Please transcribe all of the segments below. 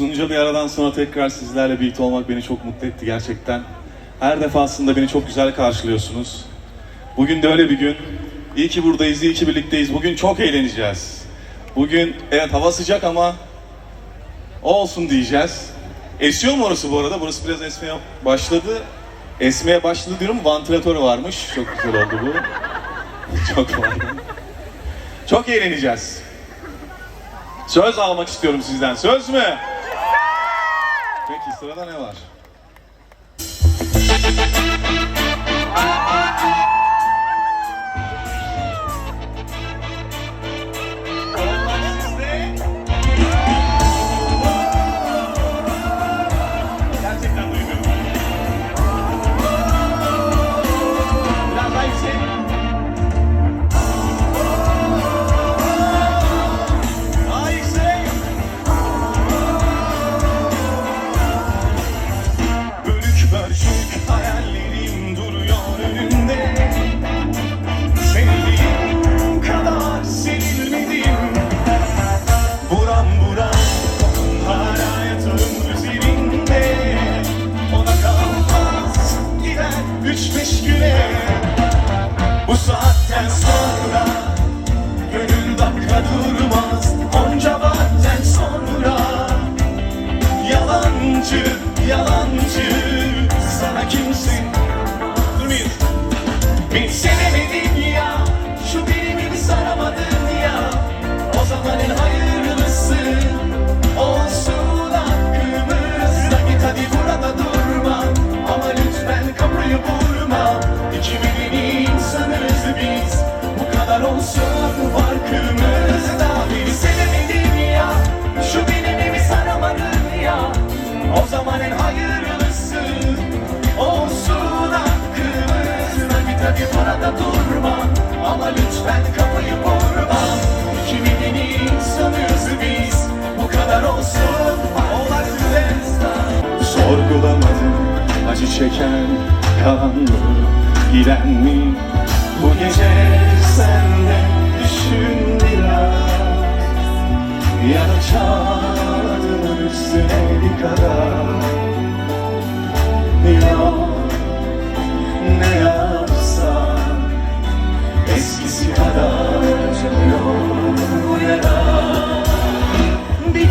Uzunca bir aradan sonra tekrar sizlerle birlikte olmak beni çok mutlu etti gerçekten. Her defasında beni çok güzel karşılıyorsunuz. Bugün de öyle bir gün. İyi ki buradayız, iyi ki birlikteyiz. Bugün çok eğleneceğiz. Bugün evet hava sıcak ama olsun diyeceğiz. Esiyor mu orası bu arada? Burası biraz esmeye başladı. Esmeye başladı diyorum, vantilatör varmış. Çok güzel oldu bu. Çok var. Çok eğleneceğiz. Söz almak istiyorum sizden. Söz mü? Peki sırada ne var? geçmiş güne. Bu saatten sonra Gönül dakika durmaz. Onca vakten sonra Yalancı, yalancı. Hadi burada durma Ama lütfen kafayı vurma İki medeni insanız biz Bu kadar olsun. Sorgulamadım acı çeken Kanlı giren mi? Bu gece sen de düşün biraz. Ya da çal üstüne bir kadar. Señor cuidará mi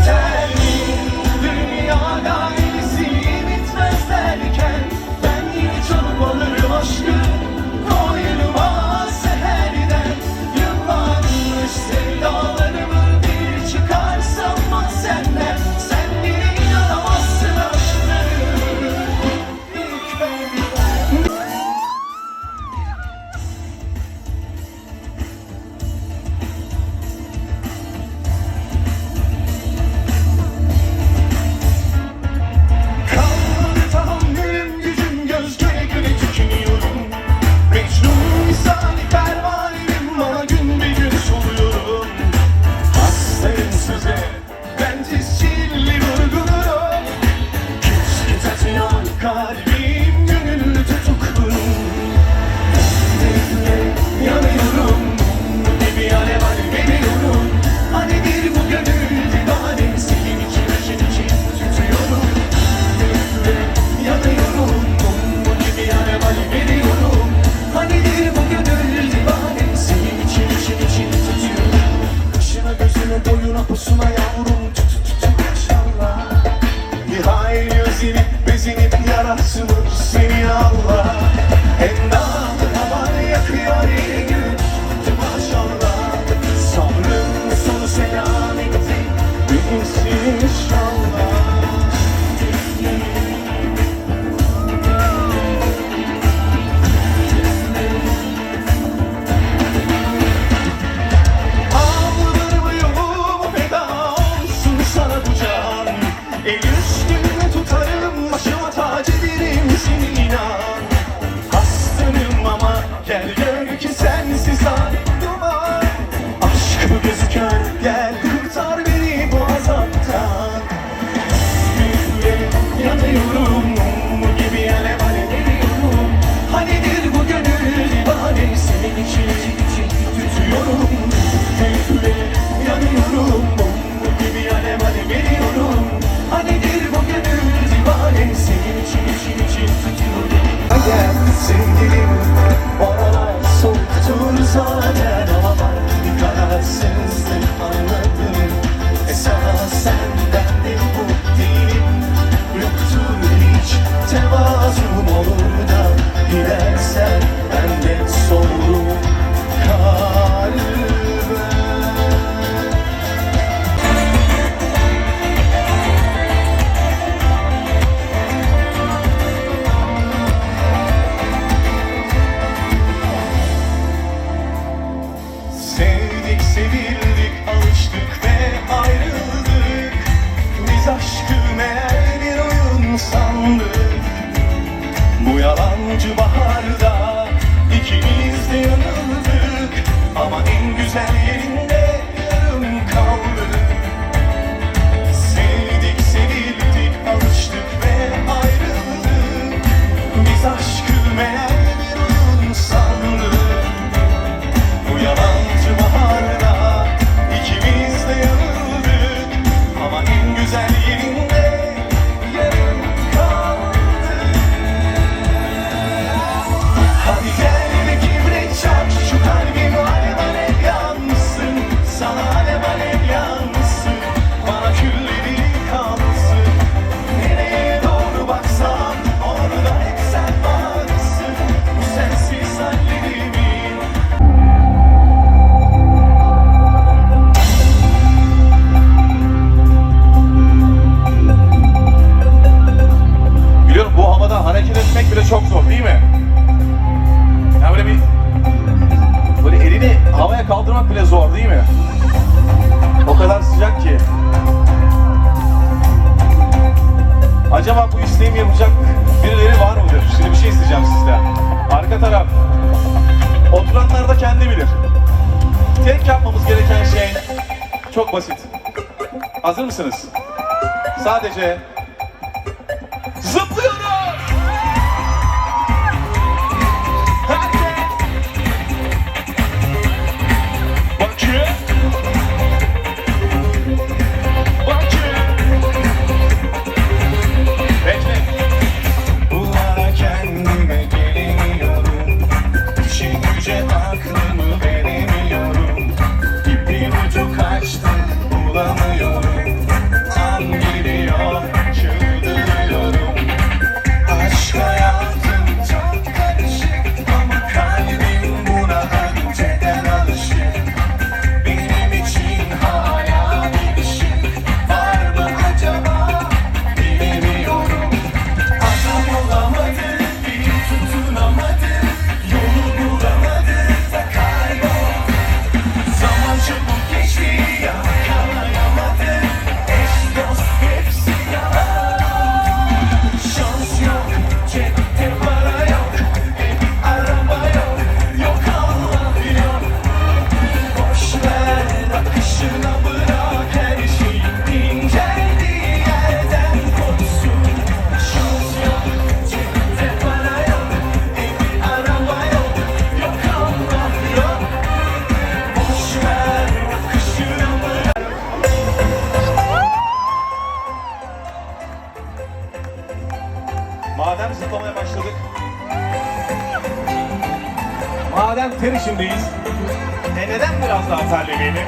gel sevgilim. bana zor değil mi? O kadar sıcak ki. Acaba bu isteğimi yapacak birileri var mıdır? Şimdi bir şey isteyeceğim sizden. Arka taraf. Oturanlar da kendi bilir. Tek yapmamız gereken şey çok basit. Hazır mısınız? Sadece Madem zıplamaya başladık. Madem ter işindeyiz. E neden biraz daha terlemeyelim?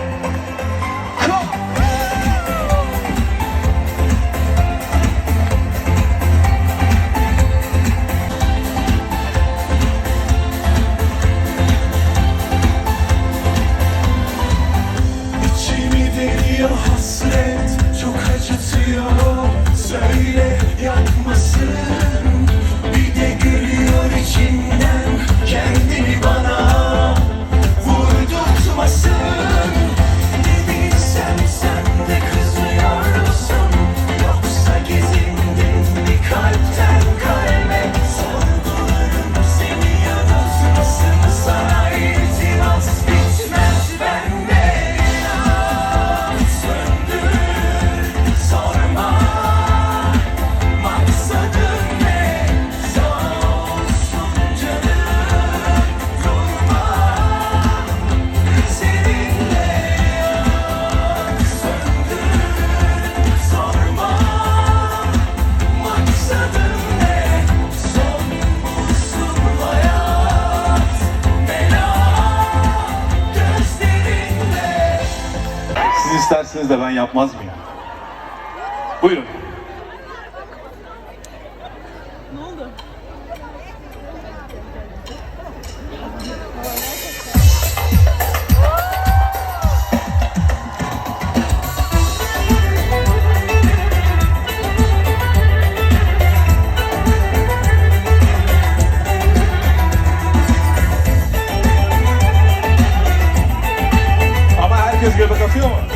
yapıyor.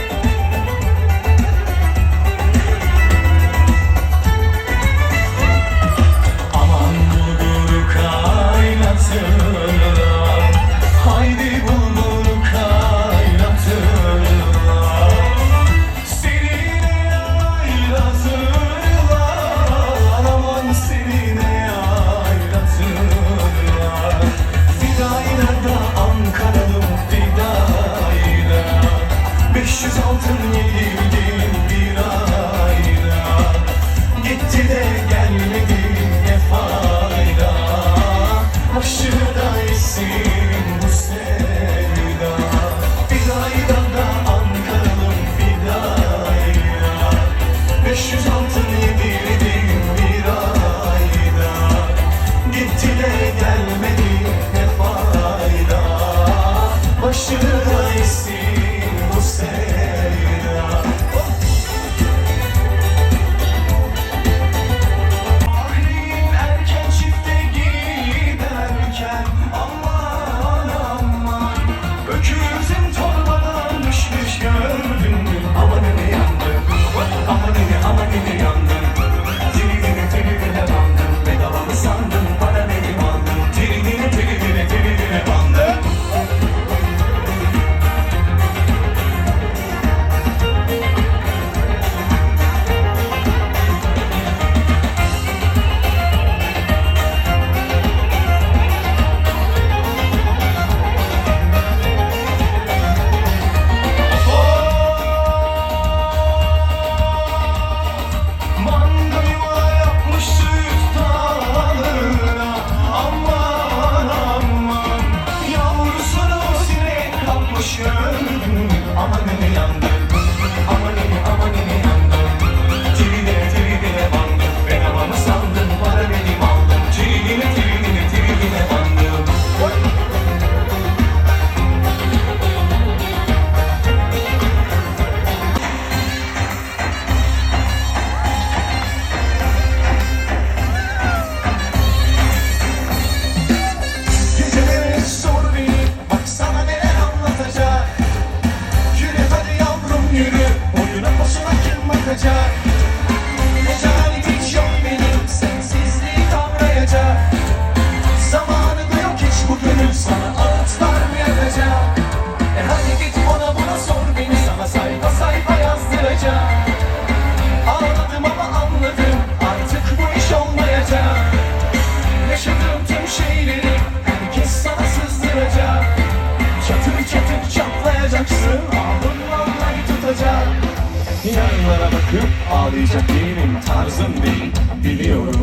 Bakıp ağlayacak değilim tarzım değil. Biliyorum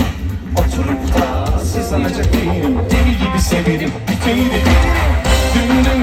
oturup da sızlanacak değilim. Deli gibi severim biteni de bilirim Dümdüm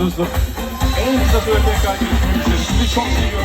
Olmuşsunuzdur. En kısa sürede tekrar görüşmek üzere. Sizi çok seviyorum.